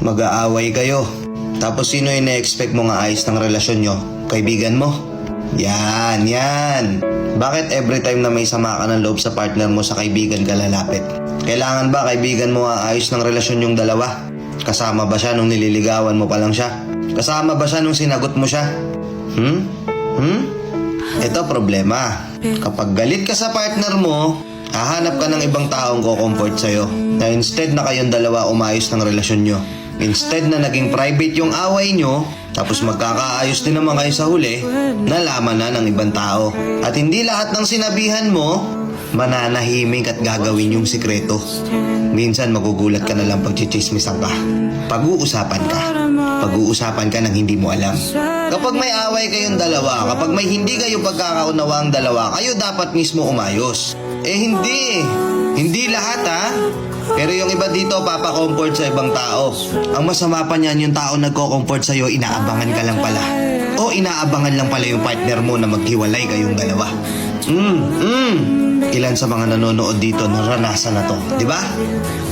mag-aaway kayo. Tapos sino yung na-expect mo nga ayos ng relasyon nyo? Kaibigan mo? Yan, yan. Bakit every time na may sama ka ng loob sa partner mo sa kaibigan ka lalapit? Kailangan ba kaibigan mo nga ayos ng relasyon yung dalawa? Kasama ba siya nung nililigawan mo pa lang siya? Kasama ba siya nung sinagot mo siya? Hmm? Hmm? Ito problema. Kapag galit ka sa partner mo, hahanap ka ng ibang taong ko-comfort sa'yo. Na instead na kayong dalawa umayos ng relasyon nyo. Instead na naging private yung away nyo, tapos magkakaayos din naman kayo sa huli, nalaman na ng ibang tao. At hindi lahat ng sinabihan mo, mananahimik at gagawin yung sikreto. Minsan magugulat ka na lang pag chichismisan ka. Pag-uusapan ka. Pag-uusapan ka ng hindi mo alam. Kapag may away kayong dalawa, kapag may hindi kayo pagkakaunawa ang dalawa, kayo dapat mismo umayos. Eh hindi. Hindi lahat ha. Pero yung iba dito, papa-comfort sa ibang tao. Ang masama pa niyan, yung tao nagko-comfort sa'yo, inaabangan ka lang pala. O inaabangan lang pala yung partner mo na maghiwalay kayong dalawa. Mm, mm. Ilan sa mga nanonood dito naranasan na to, di ba?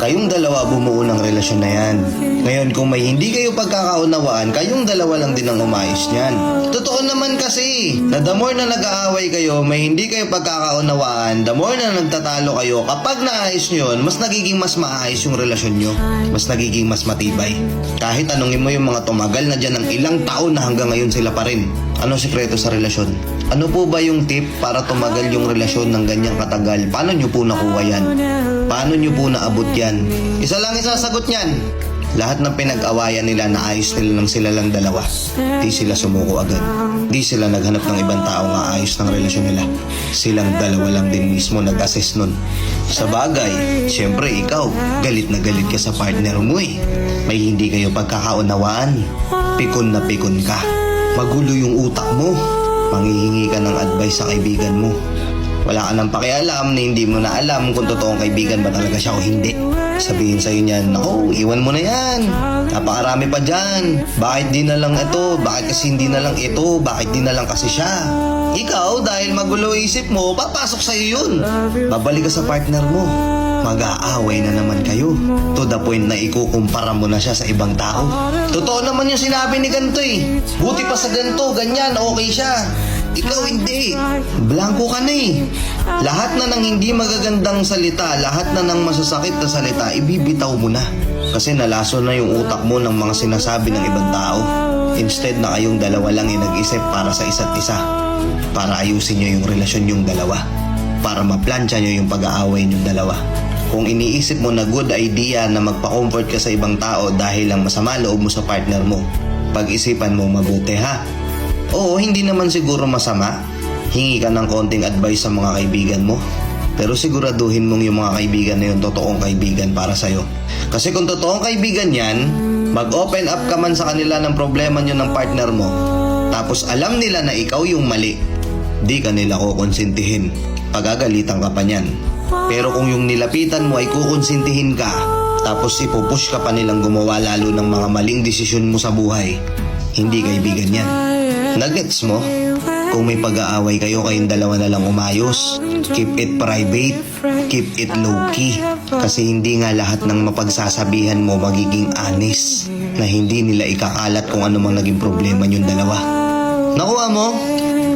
Kayong dalawa bumuo ng relasyon na yan. Ngayon kung may hindi kayo pagkakaunawaan, kayong dalawa lang din ang umayos niyan. Totoo naman kasi, na the more na nag-aaway kayo, may hindi kayo pagkakaunawaan, the more na nagtatalo kayo, kapag naayos nyo yun, mas nagiging mas maayos yung relasyon nyo. Mas nagiging mas matibay. Kahit tanungin mo yung mga tumagal na dyan ng ilang taon na hanggang ngayon sila pa rin. Ano sikreto sa relasyon? Ano po ba yung tip para tumagal yung relasyon ng ganyang katagal? Paano nyo po nakuha yan? Paano nyo po naabot yan? Isa lang isasagot niyan. Lahat ng pinag-awayan nila na ayos nila lang sila lang dalawa. Di sila sumuko agad. Di sila naghanap ng ibang tao nga ayos ng relasyon nila. Silang dalawa lang din mismo nag-assess nun. Sa bagay, syempre ikaw, galit na galit ka sa partner mo eh. May hindi kayo pagkakaunawaan. Pikon na pikon ka. Magulo yung utak mo. Manghihingi ka ng advice sa kaibigan mo. Wala ka nang pakialam na hindi mo na alam kung totoong kaibigan ba talaga siya o hindi. Sabihin sa'yo niyan, Ako, iwan mo na yan. Napakarami pa dyan. Bakit di na lang ito? Bakit kasi hindi na lang ito? Bakit di na lang kasi siya? Ikaw, dahil magulo isip mo, papasok sa'yo yun. Babalik ka sa partner mo. Mag-aaway na naman kayo. To the point na ikukumpara mo na siya sa ibang tao. Totoo naman yung sinabi ni ganito eh. Buti pa sa ganito, ganyan, okay siya. Ikaw hindi. Blanco ka na eh. Lahat na ng hindi magagandang salita, lahat na ng masasakit na salita, ibibitaw mo na. Kasi nalaso na yung utak mo ng mga sinasabi ng ibang tao. Instead na kayong dalawa lang yung nag-isip para sa isa't isa. Para ayusin nyo yung relasyon yung dalawa. Para maplansya nyo yung pag-aaway yung dalawa. Kung iniisip mo na good idea na magpa-comfort ka sa ibang tao dahil lang masama loob mo sa partner mo, pag-isipan mo mabuti ha. Oo, hindi naman siguro masama. Hingi ka ng konting advice sa mga kaibigan mo. Pero siguraduhin mong yung mga kaibigan na yung totoong kaibigan para sa'yo. Kasi kung totoong kaibigan yan, mag-open up ka man sa kanila ng problema nyo ng partner mo. Tapos alam nila na ikaw yung mali. Di ka nila kukonsintihin. Pagagalitan ka pa niyan. Pero kung yung nilapitan mo ay kukonsintihin ka, tapos ipupush ka pa nilang gumawa lalo ng mga maling desisyon mo sa buhay, hindi kaibigan yan. Nuggets mo? Kung may pag-aaway kayo, kayong dalawa na lang umayos. Keep it private. Keep it low-key. Kasi hindi nga lahat ng mapagsasabihan mo magiging honest. Na hindi nila ikakalat kung ano mang naging problema yung dalawa. Nakuha mo?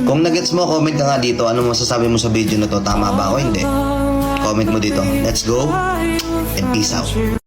Kung nuggets mo, comment ka nga dito. Ano masasabi mo sa video na to? Tama ba o hindi? Comment mo dito. Let's go and peace out.